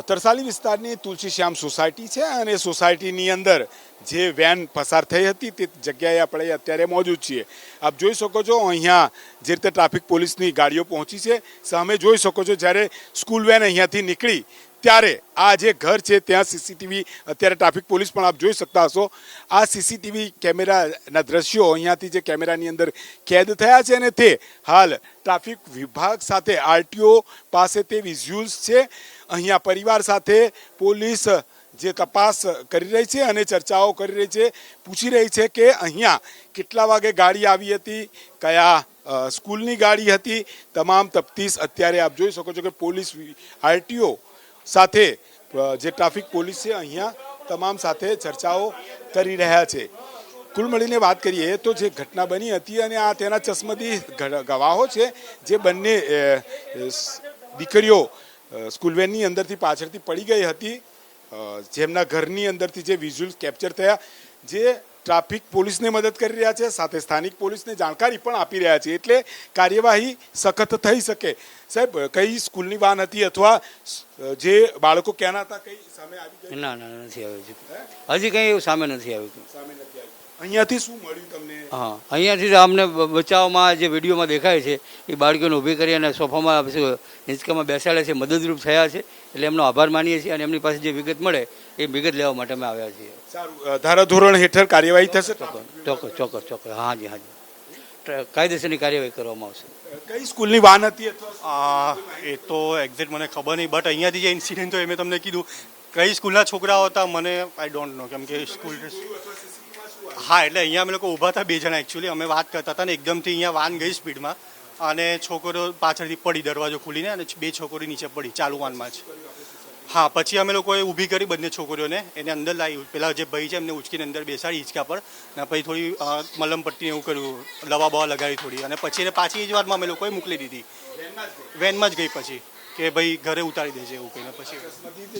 તરસાલી વિસ્તારની તુલસીશ્યામ સોસાયટી છે અને સોસાયટીની અંદર જે વેન પસાર થઈ હતી તે જગ્યાએ આપણે અત્યારે મોજૂદ છીએ. આપ જોઈ શકો છો અહીંયા જે રીતે ટ્રાફિક પોલીસની ગાડીઓ પહોંચી છે. સામે જોઈ શકો છો જ્યારે સ્કૂલ વેન અહીંયાથી નીકળી ત્યારે આ જે ઘર છે, ત્યાં સીસીટીવી, અત્યારે ટ્રાફિક પોલીસ પણ આપ જોઈ શકતા હશો. આ સીસીટીવી કેમેરાના દ્રશ્યો અહીંયાથી જે કેમેરાની અંદર કેદ થયા છે અને તે હાલ ટ્રાફિક વિભાગ સાથે, આરટીઓ પાસે તે વિઝ્યુઅલ્સ છે. અહીંયા પરિવાર સાથે પોલીસ જે તપાસ કરી રહી છે અને ચર્ચાઓ કરી રહી છે. પૂછી રહી છે કે અહીંયા કેટલા વાગે ગાડી આવી હતી, કયા સ્કૂલની ગાડી હતી. તમામ તફતીશ અત્યારે આપ જોઈ શકો છો કે પોલીસ, આરટીઓ સાથે જે ટ્રાફિક પોલીસ છે, અહીંયા તમામ સાથે ચર્ચાઓ કરી રહ્યા છે. કુલ મળીને વાત કરીએ તો જે ઘટના બની હતી અને આ તેના ચશ્મદી ગવાહો છે, જે બંને દીકરીઓ સ્કૂલવેનની સ્કૂલ વેનની અંદરથી પાછળથી પડી ગઈ હતી. જેમના ઘરની અંદરથી જે વિઝ્યુઅલ કેપ્ચર થયા, જે ટ્રાફિક પોલીસને મદદ કરી રહ્યા છે સાથે સ્થાનિક પોલીસને જાણકારી પણ આપી રહ્યા છે. એટલે કાર્યવાહી સખત થઈ શકે. સાહેબ કઈ સ્કૂલની વાન હતી અથવા જે બાળકો ક્યાંના હતા કઈ સામે આવી ગઈ? ના ના નથી આવ્યું હજી. કંઈ એવું સામે નથી આવ્યું સામે નથી આવ્યું અહીંયાથી શું મળ્યું તમને? હા અહીંયાથી અમને બચાવમાં જે વિડીયોમાં દેખાય છે એ બાળકીઓને ઊભી કરી અને સોફામાં હિંચકામાં બેસાડે છે મદદરૂપ થયા છે. એટલે એમનો આભાર માનીએ છીએ અને એમની પાસે જે વિગત મળે એ વિગત લેવા માટે અમે આવ્યા છીએ. સારું ધારાધોરણ હેઠળ કાર્યવાહી થશે? ચોક્કસ ચોક્કસ ચોક્કસ હાજી હાજી જી કાયદેસરની કાર્યવાહી કરવામાં આવશે. કઈ સ્કૂલની વાન હતી એ તો? એક્ઝેક્ટ મને ખબર નહીં બટ અહીંયાથી જે ઇન્સિડન્ટ હોય મેં તમને કીધું. કઈ સ્કૂલના છોકરાઓ હતા? મને આઈ ડોન્ટ નો કેમ કે સ્કૂલ હા એટલે અહીંયા અમે લોકો ઊભા હતા બે જણા એકચ્યુઅલી અમે વાત કરતા હતા ને એકદમથી અહીંયા વાન ગઈ સ્પીડમાં. અને છોકરો પાછળથી પડી દરવાજો ખુલીને અને બે છોકરી નીચે પડી ચાલુ વાનમાં જ. હા, પછી અમે લોકોએ ઊભી કરી બંને છોકરીઓને. એને અંદર લાવી. પેલા જે ભાઈ છે, એમને ઉચકીને અંદર બેસાડી હિંચકા પર. અને પછી થોડી મલમપટ્ટી એવું કર્યું. દવા બવા લગાવી થોડી. અને પછી એને પાછી એ જ વારમાં અમે લોકોએ મોકલી દીધી. વેનમાં જ ગઈ પછી. કે ભાઈ ઘરે ઉતારી દેજે એવું કહીને પછી.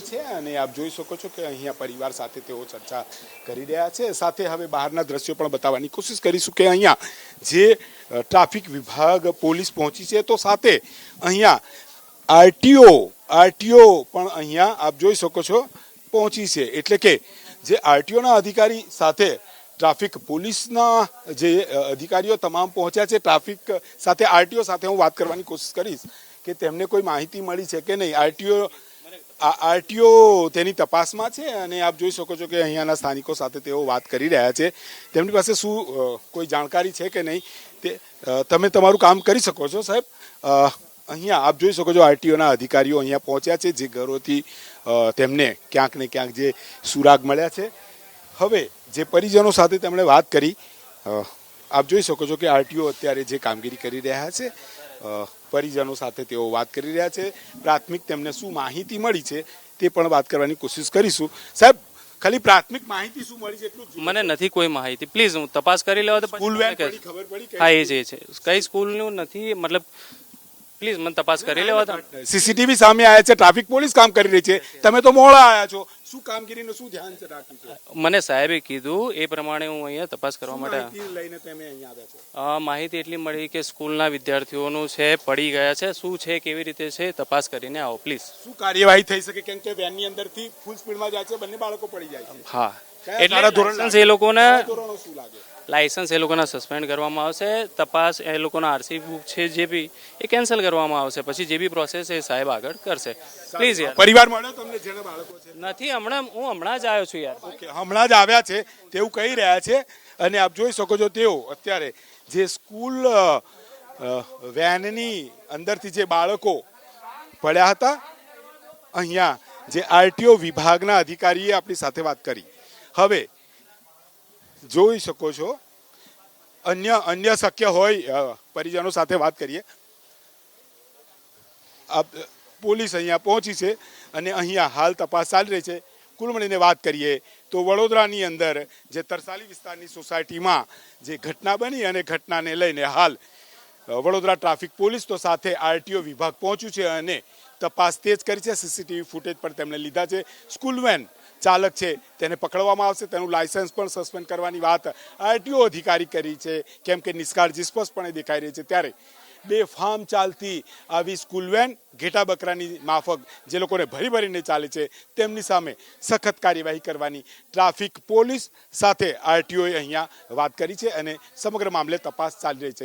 છે, અને આપ જોઈ શકો છો કે અહીંયા પરિવાર સાથે તેઓ ચર્ચા કરી રહ્યા છે. સાથે હવે બહારના દ્રશ્યો પણ બતાવવાની કોશિશ કરીશું કે અહીંયા જે ટ્રાફિક વિભાગ પોલીસ પહોંચી છે, તો સાથે અહીંયા આરટીઓ આરટીઓ પણ અહીંયા આપ જોઈ શકો છો પહોંચી છે. એટલે કે જે આરટીઓના અધિકારી સાથે ટ્રાફિક પોલીસના જે અધિકારીઓ તમામ પહોંચ્યા છે, ટ્રાફિક સાથે, આરટીઓ સાથે હું વાત કરવાની કોશિશ કરીશ કે તેમને કોઈ માહિતી મળી છે કે નહીં. આરટીઓ આરટીઓ તેની તપાસમાં છે અને આપ જોઈ શકો છો કે અહીંયાના સ્થાનિકો સાથે તેઓ વાત કરી રહ્યા છે. તેમની પાસે શું કોઈ જાણકારી છે કે નહીં તે તમે તમારું કામ કરી શકો છો સાહેબ. અહીંયા આપ જોઈ શકો છો આરટીઓના અધિકારીઓ અહીંયા પહોંચ્યા છે જે ઘરોથી તેમને ક્યાંક ને ક્યાંક જે સુરાગ મળ્યા છે. હવે જે પરિજનો સાથે તેમણે વાત કરી આપ જોઈ શકો છો કે આરટીઓ અત્યારે જે કામગીરી કરી રહ્યા છે પરિજનો સાથે તેઓ વાત કરી રહ્યા છે પ્રાથમિક તેમને શું માહિતી મળી છે તે પણ વાત કરવાની કોશિશ કરીશું. સાહેબ ખાલી પ્રાથમિક માહિતી શું મળી છે એટલું મને નથી કોઈ માહિતી. પ્લીઝ હું તપાસ કરી લેવા તો સ્કૂલ વેન ખબર પડી હા એ જ એ છે. કઈ સ્કૂલનું નથી મતલબ પ્લીઝ મને તપાસ કરી લેવા તો સીસીટીવી સામે આવ્યા છે ટ્રાફિક પોલીસ કામ કરી રહી છે. તમે તો મોડા આવ્યા છો. શું કામગીરીનું શું ધ્યાન છે રાખ્યું મને સાહેબે કીધું એ પ્રમાણે હું અહીંયા તપાસ કરવા માટે લઈને તમે અહીંયા આવ્યા છો? માહિતી એટલી મળી કે સ્કૂલના વિદ્યાર્થીઓનું છે પડી ગયા છે. શું છે કેવી રીતે છે તપાસ કરીને આવો પ્લીઝ. શું કાર્યવાહી થઈ શકે? કેમ કે વેનની અંદરથી ફૂલ સ્પીડમાં જાય છે બંને બાળકો પડી જાય છે. હા. એટલે એ લોકોને લાયસન્સ એ લોકોના સસ્પેન્ડ કરવામાં આવશે. તપાસ એ લોકોના આરસી બુક છે જે બી એ કેન્સલ કરવામાં આવશે. પછી જે બી પ્રોસેસ એ સાહેબ આગળ કરશે. પ્લીઝ યાર. પરિવાર મળ્યો તમને જેના બાળકો છે? નથી હમણાં હું હમણાં જ આવ્યો છું યાર. ઓકે હમણાં જ આવ્યા છે. તેવું કહી રહ્યા છે. અને આપ જોઈ શકો છો તેઓ અત્યારે જે સ્કૂલ વેનની અંદરથી જે બાળકો પડ્યા હતા અહીંયા જે આરટીઓ વિભાગના અધિકારીએ આપણી સાથે વાત કરી. હવે, જોઈ શકો છો, અન્ય અન્ય શક્ય હોય પરિજનો સાથે વાત કરીએ. પોલીસ અહીંયા પહોંચી છે અને અહીંયા હાલ તપાસ ચાલી રહી છે. કુલ મળીને વાત કરીએ તો વડોદરાની અંદર જે તરસાલી વિસ્તારની સોસાયટીમાં જે ઘટના બની અને ઘટનાને લઈને હાલ વડોદરા ટ્રાફિક પોલીસ તો સાથે આરટીઓ વિભાગ પહોંચ્યું છે અને તપાસ તેજ કરી છે. સીસીટીવી ફૂટેજ પણ તેમણે લીધા છે. સ્કૂલ વેન ચાલક છે, તેને પકડવામાં આવશે, તેનું લાયસન્સ પણ સસ્પેન્ડ કરવાની વાત આરટીઓ અધિકારી કરી છે, કેમ કે નિષ્કાળજી સ્પષ્ટપણે દેખાઈ રહી છે. ત્યારે બેફામ ચાલતી આવી સ્કૂલ વેન, ઘેટા બકરાની માફક, જે લોકોને ભરી ભરીને ચાલે છે, તેમની સામે સખત કાર્યવાહી કરવાની ટ્રાફિક પોલીસ સાથે આરટીઓએ અહીંયા વાત કરી છે અને સમગ્ર મામલે તપાસ ચાલી રહી છે.